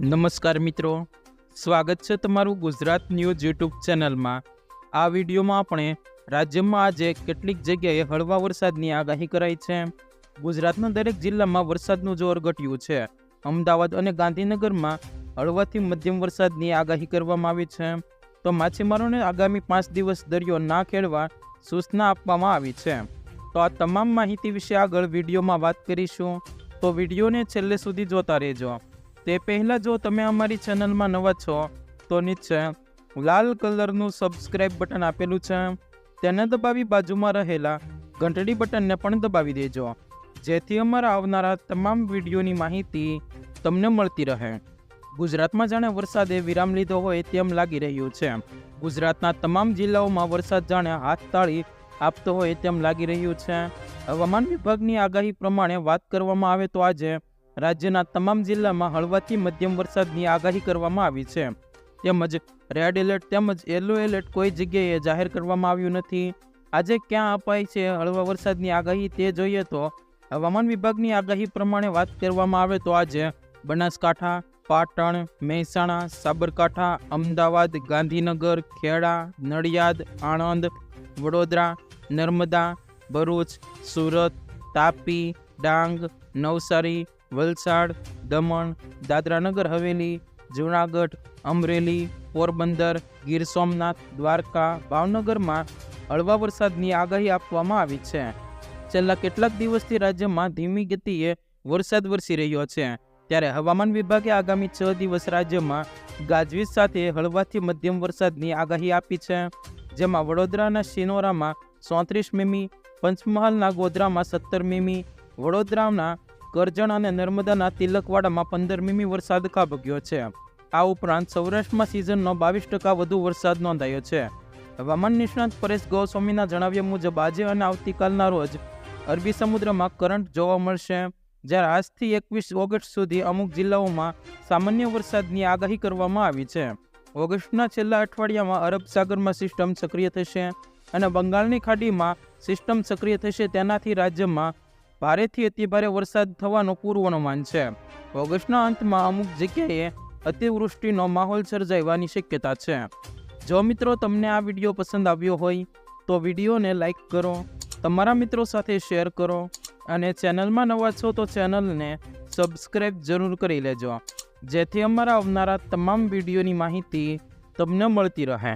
નમસ્કાર મિત્રો. સ્વાગત છે તમારું ગુજરાત ન્યૂઝ યુટ્યુબ ચેનલમાં. આ વિડીયોમાં આપણે રાજ્યમાં આજે કેટલીક જગ્યાએ હળવા વરસાદની આગાહી કરાઈ છે. ગુજરાતના દરેક જિલ્લામાં વરસાદનું જોર ઘટ્યું છે. અમદાવાદ અને ગાંધીનગરમાં હળવાથી મધ્યમ વરસાદની આગાહી કરવામાં આવી છે. તો માછીમારોને આગામી પાંચ દિવસ દરિયો ના ખેડવા સૂચના આપવામાં આવી છે. તો આ તમામ માહિતી વિશે આગળ વિડીયોમાં વાત કરીશું. તો વિડીયોને છેલ્લે સુધી જોતા રહેજો. તે પહેલાં જો તમે અમારી ચેનલમાં નવા છો, તો નીચે લાલ કલરનું સબસ્ક્રાઈબ બટન આપેલું છે. તેને દબાવી બાજુમાં રહેલા ઘંટડી બટનને પણ દબાવી દેજો. જેથી અમારા આવનારા તમામ વિડીયોની માહિતી તમને મળતી રહે. ગુજરાતમાં જાણે વરસાદે વિરામ લીધો હોય તેમ લાગી રહ્યું છે. ગુજરાતના તમામ જિલ્લાઓમાં વરસાદ જાણે હાથ તાળી આપતો હોય તેમ લાગી રહ્યું છે. હવામાન વિભાગની આગાહી પ્રમાણે વાત કરવામાં આવે તો આજે રાજ્યના તમામ જિલ્લામાં હળવાથી મધ્યમ વરસાદની આગાહી કરવામાં આવી છે. તેમજ રેડ એલર્ટ તેમજ યલો એલર્ટ કોઈ જગ્યાએ જાહેર કરવામાં આવ્યું નથી. આજે ક્યાં અપાય છે હળવા વરસાદની આગાહી તે જોઈએ તો હવામાન વિભાગની આગાહી પ્રમાણે વાત કરવામાં આવે તો આજે બનાસકાંઠા, પાટણ, મહેસાણા, સાબરકાંઠા, અમદાવાદ, ગાંધીનગર, ખેડા, નડિયાદ, આણંદ, વડોદરા, નર્મદા, ભરૂચ, સુરત, તાપી, ડાંગ, નવસારી વલસાડ, દમણ, દાદરાનગર, હવેલી, જૂનાગઢ, અમરેલી, પોરબંદર, ગીર સોમનાથ, દ્વારકા, ભાવનગરમાં હળવા વરસાદની આગાહી આપવામાં આવી છે. છેલ્લા કેટલાક દિવસથી રાજ્યમાં ધીમી ગતિએ વરસાદ વરસી રહ્યો છે. ત્યારે હવામાન વિભાગે આગામી છ દિવસ રાજ્યમાં ગાજવીજ સાથે હળવાથી મધ્યમ વરસાદની આગાહી આપી છે. જેમાં વડોદરાના શિનોરામાં ચોત્રીસ મીમી, પંચમહાલના ગોધરામાં સત્તર મીમી, વડોદરાના કરજણ અને નર્મદાના તિલકવાડામાં પંદર મીમી વરસાદ ખાબક્યો છે. આ ઉપરાંત સૌરાષ્ટ્રમાં સિઝનનો બાવીસ ટકા વધુ વરસાદ નોંધાયો છે. હવામાન નિષ્ણાત પરેશ ગોસ્વામીના જણાવ્યા મુજબ આજે અને આવતીકાલના રોજ અરબી સમુદ્રમાં કરંટ જોવા મળશે. જ્યારે આજથી એકવીસ ઓગસ્ટ સુધી અમુક જિલ્લાઓમાં સામાન્ય વરસાદની આગાહી કરવામાં આવી છે. ઓગસ્ટના છેલ્લા અઠવાડિયામાં અરબ સાગરમાં સિસ્ટમ સક્રિય થશે અને બંગાળની ખાડીમાં સિસ્ટમ સક્રિય થશે. તેનાથી રાજ્યમાં ભારેથી અતિભારે વરસાદ થવાનો પૂર્વાનુમાન છે. ઓગસ્ટના અંતમાં અમુક જગ્યાએ અતિવૃષ્ટિનો માહોલ સર્જાવાની શક્યતા છે. જો મિત્રો તમને આ વીડિયો પસંદ આવ્યો હોય, તો વિડીયોને લાઇક કરો, તમારા મિત્રો સાથે શેર કરો અને ચેનલમાં નવા છો તો ચેનલને સબસ્ક્રાઈબ જરૂર કરી લેજો. જેથી અમારા આવનારા તમામ વિડીયોની માહિતી તમને મળતી રહે.